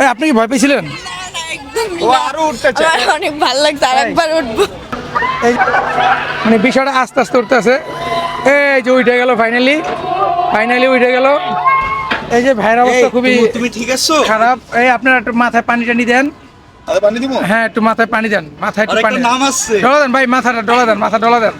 এই, আপনি কি ভয় পেয়েছিলেন? ও আরও উঠতে চায়। আমার অনেক ভালো লাগছে আর একবার উঠবো। এই মানে বিষয়টা আস্তে আস্তে উঠতে আছে। এই যে উঠে গেল ফাইনালি ফাইনালি উঠে গেল। এই যে ভাইয়ের অবস্থা খুবই তুমি- ঠিক আছো? খারাপ। এই আপনারা একটু মাথায় পানি টানি দেন। পানি দিব? হ্যাঁ একটু মাথায় পানি দেন। মাথায় একটু পানি। নাম আছে ডলা দেন ভাই মাথাটা ডলা দেন মাথা ডলা দেন।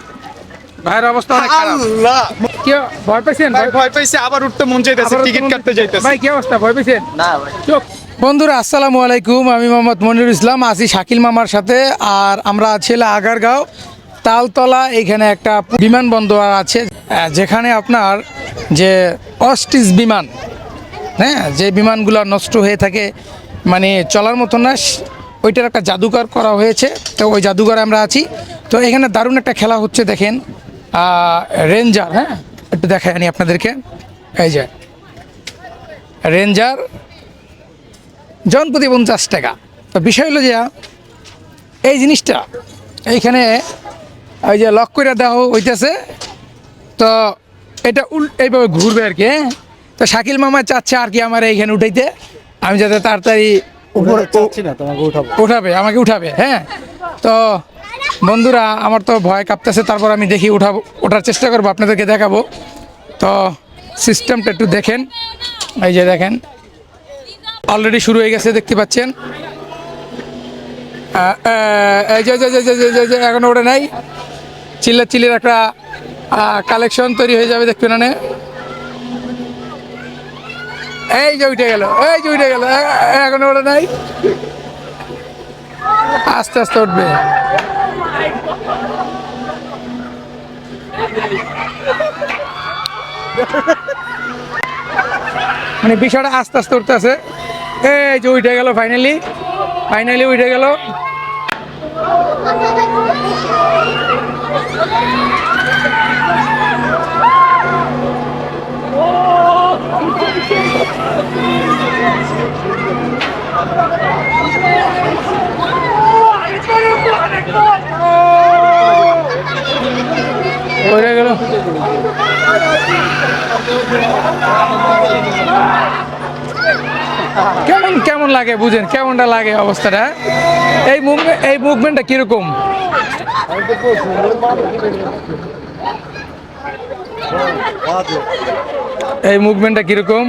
ভাইয়ের অবস্থা অনেক খারাপ। আল্লাহ! কি ভয় পেয়েছেন? ভাই ভয় পাইছে আবার উঠতে মন চাইতেছে টিকিট কাটতে যাইতেছে ভাই কি অবস্থা? ভয় পেয়েছেন? না ভাই। চোখ বন্ধুরা, আসসালামু আলাইকুম। আমি মোহাম্মদ মনিরুল ইসলাম, আছি শাকিল মামার সাথে, আর আমরা আছি হলো আগারগাঁও, তালতলা, এখানে একটা বিমানবন্দর আছে, যেখানে আপনার যে অস্টিস বিমান হ্যাঁ যে বিমানগুলো নষ্ট হয়ে থাকে মানে চলার মতো না, ওইটার একটা জাদুঘর করা হয়েছে, তো ওই জাদুঘরে আমরা আছি। তো এখানে দারুণ একটা খেলা হচ্ছে, দেখেন রেঞ্জার হ্যাঁ একটু দেখাই আনি আপনাদেরকে, এই যে, রেঞ্জার জন প্রতি পঞ্চাশ টাকা। তো বিষয় হলো যে এই জিনিসটা এইখানে ওই যে লক করে দেওয়া হইতেছে। তো এটা উল এইভাবে ঘুরবে আর কি হ্যাঁ? তো শাকিল মামা চাচ্ছে আর কি আমার এইখানে উঠাইতে। আমি যাতে তাড়াতাড়ি উপরে না তোমাকে উঠাবো। উঠাবে আমাকে উঠাবে হ্যাঁ? তো বন্ধুরা আমার তো ভয় কাঁপতেছে তারপর আমি দেখি উঠাবো ওঠার চেষ্টা করব আপনাদেরকে দেখাবো। তো সিস্টেমটা একটু দেখেন। এই যে দেখেন অলরেডি শুরু হয়ে গেছে, দেখতে পাচ্ছেন। এখনও ওটা নাই। চিল্লা চিল্লির একটা কালেকশন তৈরি হয়ে যাবে দেখবেন না এই যে উঠে গেল, এই যে উঠে গেল এখনও ওটা নাই। আস্তে আস্তে উঠবে। মানে বিষয়টা আস্তে আস্তে উঠতে আছে এই যে উঠে গেল ফাইনালি ফাইনালি উঠে গেল। উঠে গেল। কেমন কেমন লাগে, বুঝেন, কেমনটা লাগে অবস্থাটা? এই মুভমেন্ট এই মুভমেন্টটা কীরকম? এই মুভমেন্টটা কীরকম?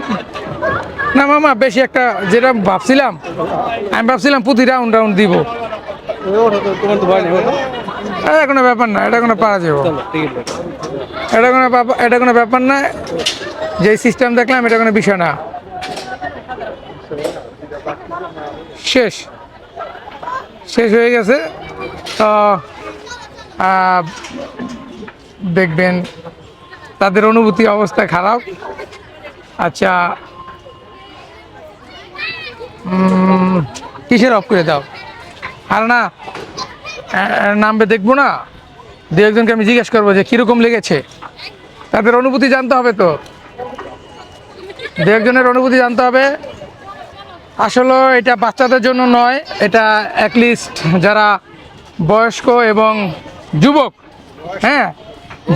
না মামা, বেশি একটা যেটা ভাবছিলাম, আমি ভাবছিলাম প্রতি রাউন্ড রাউন্ড দিব। এটা কোনো ব্যাপার না, এটা কোনো পারা যাব। এটা কোনো এটা কোনো ব্যাপার না। যে সিস্টেম দেখলাম, এটা কোনো বিষয় না। শেষ। শেষ হয়ে গেছে। তো দেখবেন তাদের অনুভূতি অবস্থা খারাপ। আচ্ছা কিসের অফ করে দাও? আর না নামবে দেখব না? দু একজনকে আমি জিজ্ঞেস করব যে কীরকম লেগেছে? তাদের অনুভূতি জানতে হবে তো। দু একজনের অনুভূতি জানতে হবে। আসলে এটা বাচ্চাদের জন্য নয়, এটা অ্যাটলিস্ট যারা বয়স্ক এবং যুবক হ্যাঁ?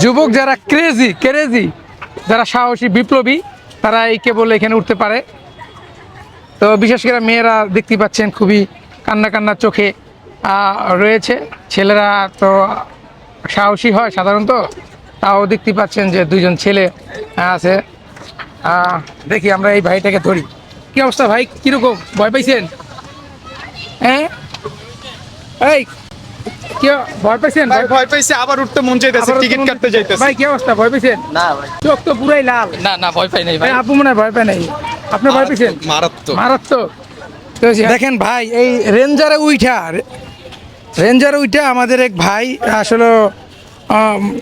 যুবক যারা ক্রেজি ক্রেজি যারা সাহসী, বিপ্লবী তারা এই কেবল এখানে উঠতে পারে। তো বিশেষ করে মেয়েরা দেখতে পাচ্ছেন খুবই কান্না কান্না চোখে রয়েছে। ছেলেরা তো সাহসী হয় সাধারণত, তাও দেখতে পাচ্ছেন যে দুজন ছেলে আছে। দেখি আমরা এই ভাইটাকে ধরি। কি অবস্থা ভাই? কীরকম? ভয় পাইছেন? হ্যাঁ? এই কি ভয় পাইছেন? ভাই ভয় পাইছে আবার উঠতে মন চাইতেছে টিকিট কাটতে যাইতেছে। ভাই কি অবস্থা? ভয় পাইছেন? না ভাই। চোখ তো পুরাই লাল। না না ভয় পাই নাই ভাই। আপু মনে ভয় পায় নাই। আপনি ভয় পেয়েছেন মারাত্মক মারাত্মক। তো দেখেন ভাই এই রেঞ্জারে উইঠা রেঞ্জারে উইঠা আমাদের এক ভাই আসলে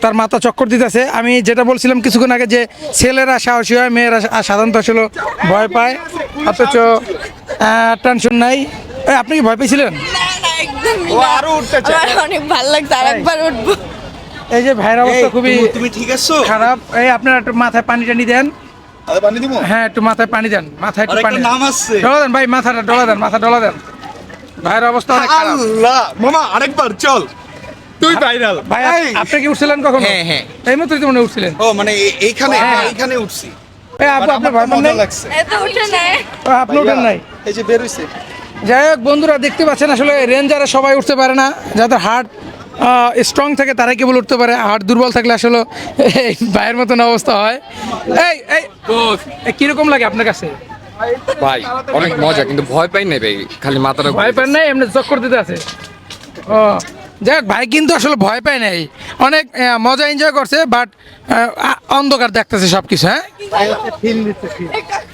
তার মাথা চক্কর দিতেছে। আমি যেটা বলছিলাম কিছুক্ষণ আগে যে ছেলেরা সাহসী হয় মেয়েরা সাধারণত আসলে ভয় পায়। অথচ টেনশন নাই। আপনি কি ভয় পেয়েছিলেন? একদম ও আরও উঠতে চায়। আমার অনেক ভালো লাগছে আর একবার উঠবো। এই যে ভাইয়ের অবস্থা খুবই তুমি- তুমি ঠিক আছো? খারাপ। এই আপনার একটু মাথায় পানি টানি দেন। পানি দিব হ্যাঁ একটু মাথায় পানি দেন। মাথায় একটু পানি নাম আছে ডলা দেন ভাই মাথাটা ডলা দেন মাথা ডলা দেন। ভাইয়ের অবস্থা অনেক খারাপ। আল্লাহ মামা আরেকবার চল। তুই ভাইরাল ভাই আপনি কি উঠছিলেন কখন? হ্যাঁ, হ্যাঁ। এই মতো মনে উঠছিলেন। ও মানে এইখানে হ্যাঁ। এইখানে উঠছি। ও, আপনি ওঠেন নাই? এই যে বের যাই হোক বন্ধুরা দেখতে পাচ্ছেন আসলে রেঞ্জারে সবাই উঠতে পারে না। যাদের হার্ট স্ট্রং থাকে তারাই কেবল উঠতে পারে। হার্ট দুর্বল থাকলে আসলে এই ভাইয়ের মতন অবস্থা হয়। এই এই এই, কীরকম লাগে আপনার কাছে? ভাই অনেক মজা কিন্তু ভয় পাই নাই ভাই খালি মাথাটা ভয় পাই নাই এমনি চক্কর দিতে আছে। ও যাই হোক ভাই কিন্তু আসলে ভয় পায় নাই। অনেক মজা এনজয় করছে বাট অন্ধকার দেখতেছে সব কিছু হ্যাঁ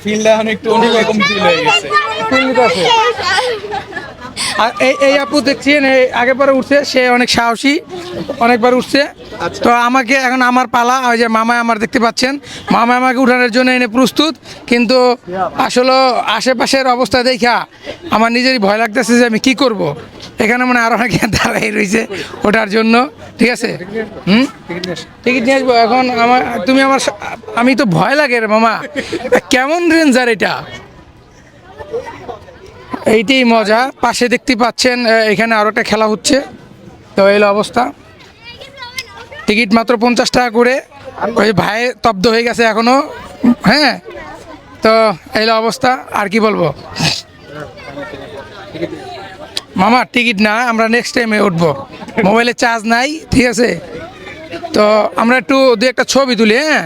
ফিলটা এখন একটু অন্যরকম ফিল হয়ে গেছে। আর এই এই আপু দেখছেন এই আগে পরে উঠছে সে অনেক সাহসী অনেকবার উঠছে। তো আমাকে এখন আমার পালা ওই যে মামা আমার দেখতে পাচ্ছেন। মামা আমাকে উঠানোর জন্য এনে প্রস্তুত কিন্তু আসলে আশেপাশের অবস্থা দেখা আমার নিজেরই ভয় লাগতেছে যে আমি কি করব। এখানে মানে আরও অনেকে দাঁড়াই রয়েছে ওঠার জন্য ঠিক আছে? হুম? টিকিট নিয়ে আসব। এখন আমার তুমি আমার আমি তো ভয় লাগে রে মামা। কেমন রেঞ্জার এটা? এইটাই মজা। পাশে দেখতে পাচ্ছেন এখানে আরও একটা খেলা হচ্ছে। তো এই হলো অবস্থা। টিকিট মাত্র পঞ্চাশ টাকা করে। ওই ভাই তব্দ হয়ে গেছে এখনও। হ্যাঁ? তো এই অবস্থা। আর কি বলব? মামা, টিকিট না, আমরা নেক্সট টাইমে উঠবো। মোবাইলে চার্জ নাই, ঠিক আছে? তো আমরা একটু দু একটা ছবি তুলি হ্যাঁ?